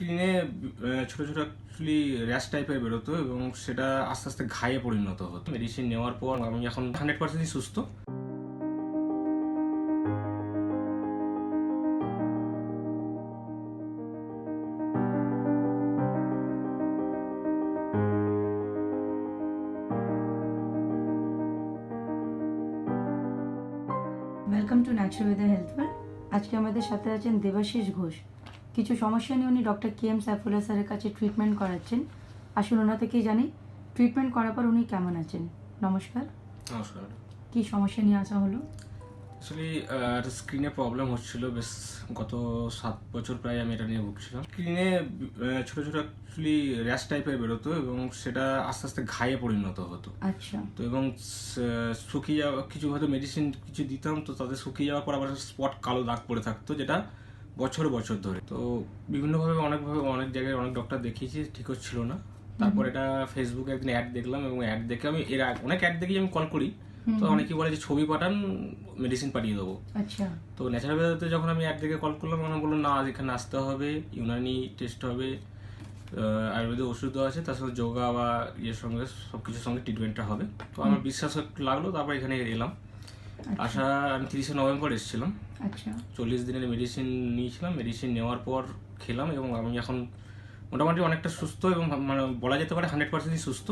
স্ক্রিনে ছোট ছোট অ্যাকচুয়ালি র্যাশ টাইপের বেরোতো এবং সেটা আস্তে আস্তে ঘায়ে পরিণত হতো। মেডিসিন নেওয়ার পর আমি এখন হান্ড্রেড পার্সেন্টই সুস্থ। Welcome to natural health world আজকে আমাদের সাথে আছেন দেবাশিস ঘোষ। কিছু সমস্যা নিয়ে উনি ডক্টর কে এম সাইফুল্লাহ স্যারের কাছে ট্রিটমেন্ট করাচ্ছেন। আসুন ওনা থেকেই জানি ট্রিটমেন্ট করার পর উনি কেমন আছেন? নমস্কার। নমস্কার। কি সমস্যা নিয়ে আসা হলো? অ্যাকচুয়ালি একটা স্ক্রিনে প্রবলেম হচ্ছিল বেশ গত সাত বছর প্রায় আমি এটা নিয়ে ভুগছিলাম। স্ক্রিনে ছোট ছোট অ্যাকচুয়ালি র্যাশ টাইপের বেরোতো এবং সেটা আস্তে আস্তে ঘায়ে পরিণত হতো। আচ্ছা। তো এবং শুকিয়ে যাওয়া কিছু হয়তো মেডিসিন কিছু দিতাম তো তাদের শুকিয়ে যাওয়ার পর আবার স্পট কালো দাগ পড়ে থাকতো যেটা বছর বছর ধরে। তো বিভিন্নভাবে অনেকভাবে অনেক জায়গায় অনেক ডক্টর দেখিয়েছি ঠিক হচ্ছিল না। তারপর এটা ফেসবুকে একদিন অ্যাড দেখলাম এবং অ্যাড দেখে আমি এর অনেক অ্যাড দেখেই আমি কল করি। তো অনেকেই বলে যে ছবি পাঠান মেডিসিন পাঠিয়ে দেবো। আচ্ছা। তো ন্যাচারাল বেদাতে যখন আমি অ্যাড দেখে কল করলাম তখন বলল না এখানে আসতে হবে ইউনানি টেস্ট হবে আয়ুর্বেদিক ওষুধও আছে তার সঙ্গে যোগা বা ইয়ের সঙ্গে সব কিছুর সঙ্গে ট্রিটমেন্টটা হবে। তো আমার বিশ্বাস একটু লাগল তারপর এখানে এলাম। আসা আমি তিরিশে নভেম্বর এসেছিলাম। আচ্ছা। চল্লিশ দিনের মেডিসিন নিয়েছিলাম। মেডিসিন নেওয়ার পর খেলাম এবং আমি এখন মোটামুটি অনেকটা সুস্থ এবং মানে বলা যেতে পারে হান্ড্রেড পার্সেন্টই সুস্থ।